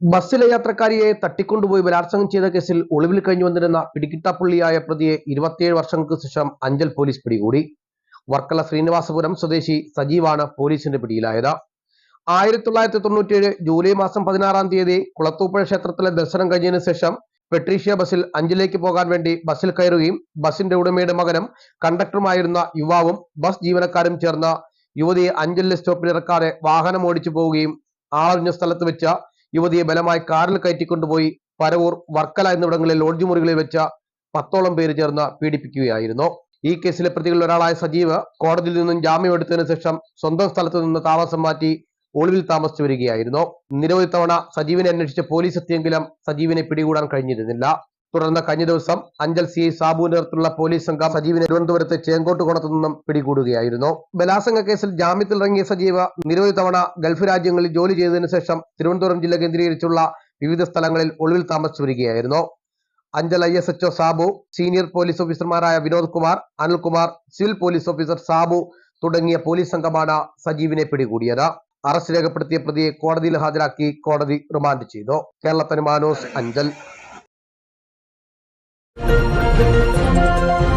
ബസ്സിലെ യാത്രക്കാരിയെ തട്ടിക്കൊണ്ടുപോയി ബലാത്സംഗം ചെയ്ത കേസിൽ ഒളിവിൽ കഴിഞ്ഞു വന്നിരുന്ന പിടികിട്ടാപ്പുള്ളിയായ പ്രതിയെ ഇരുപത്തിയേഴ് വർഷങ്ങൾക്ക് ശേഷം അഞ്ചൽ പോലീസ് പിടികൂടി. വർക്കല ശ്രീനിവാസപുരം സ്വദേശി സജീവാണ് പോലീസിന്റെ പിടിയിലായത്. ആയിരത്തി തൊള്ളായിരത്തി തൊണ്ണൂറ്റിയേഴ് ജൂലൈ മാസം പതിനാറാം തീയതി കുളത്തൂപ്പുഴ ക്ഷേത്രത്തിലെ ദർശനം കഴിഞ്ഞതിന് ശേഷം പെട്രീഷ്യ ബസ്സിൽ അഞ്ചിലേക്ക് പോകാൻ വേണ്ടി ബസ്സിൽ കയറുകയും ബസ്സിന്റെ ഉടമയുടെ മകനും കണ്ടക്ടറുമായിരുന്ന യുവാവും ബസ് ജീവനക്കാരും ചേർന്ന യുവതിയെ അഞ്ചലിലെ സ്റ്റോപ്പിൽ ഇറക്കാതെ വാഹനം ഓടിച്ചു പോവുകയും ആളറിഞ്ഞ സ്ഥലത്ത് വെച്ച യുവതിയെ ബലമായി കാറിൽ കയറ്റിക്കൊണ്ടുപോയി പരവൂർ വർക്കല എന്നിവിടങ്ങളിൽ ലോഡ്ജ് മുറികളിൽ വെച്ച പത്തോളം പേര് ചേർന്ന് പീഡിപ്പിക്കുകയായിരുന്നു. ഈ കേസിലെ പ്രതികളിൽ ഒരാളായ സജീവ് കോടതിയിൽ നിന്നും ജാമ്യം എടുത്തതിനു ശേഷം സ്വന്തം സ്ഥലത്ത് നിന്ന് താമസം മാറ്റി ഒളിവിൽ താമസിച്ചു വരികയായിരുന്നു. നിരവധി തവണ സജീവിനെ അന്വേഷിച്ച പോലീസ് എത്തിയെങ്കിലും സജീവിനെ പിടികൂടാൻ കഴിഞ്ഞിരുന്നില്ല. തുടർന്ന് കഴിഞ്ഞ ദിവസം അഞ്ചൽ സി ഐ സാബു നേതൃത്വത്തിലുള്ള പോലീസ് സംഘം സജീവിനെ തിരുവനന്തപുരത്ത് ചേങ്കോട്ട് കൊടത്തു നിന്നും പിടികൂടുകയായിരുന്നു. ബലാസംഗ കേസിൽ ജാമ്യത്തിൽ ഇറങ്ങിയ സജീവ നിരവധി തവണ ഗൾഫ് രാജ്യങ്ങളിൽ ജോലി ചെയ്തതിനു ശേഷം തിരുവനന്തപുരം ജില്ല കേന്ദ്രീകരിച്ചുള്ള വിവിധ സ്ഥലങ്ങളിൽ ഒളിവിൽ താമസിച്ചു വരികയായിരുന്നു Anchal I S HO Sabu senior police ഓഫീസർമാരായ Vinod Kumar Anilkumar civil police officer Sabu തുടങ്ങിയ പോലീസ് സംഘമാണ് സജീവിനെ പിടികൂടിയത്. അറസ്റ്റ് രേഖപ്പെടുത്തിയ പ്രതിയെ കോടതിയിൽ ഹാജരാക്കി കോടതി റിമാൻഡ് ചെയ്തു. കേരളത്തിന് മാനോസ് അഞ്ചൽ. Música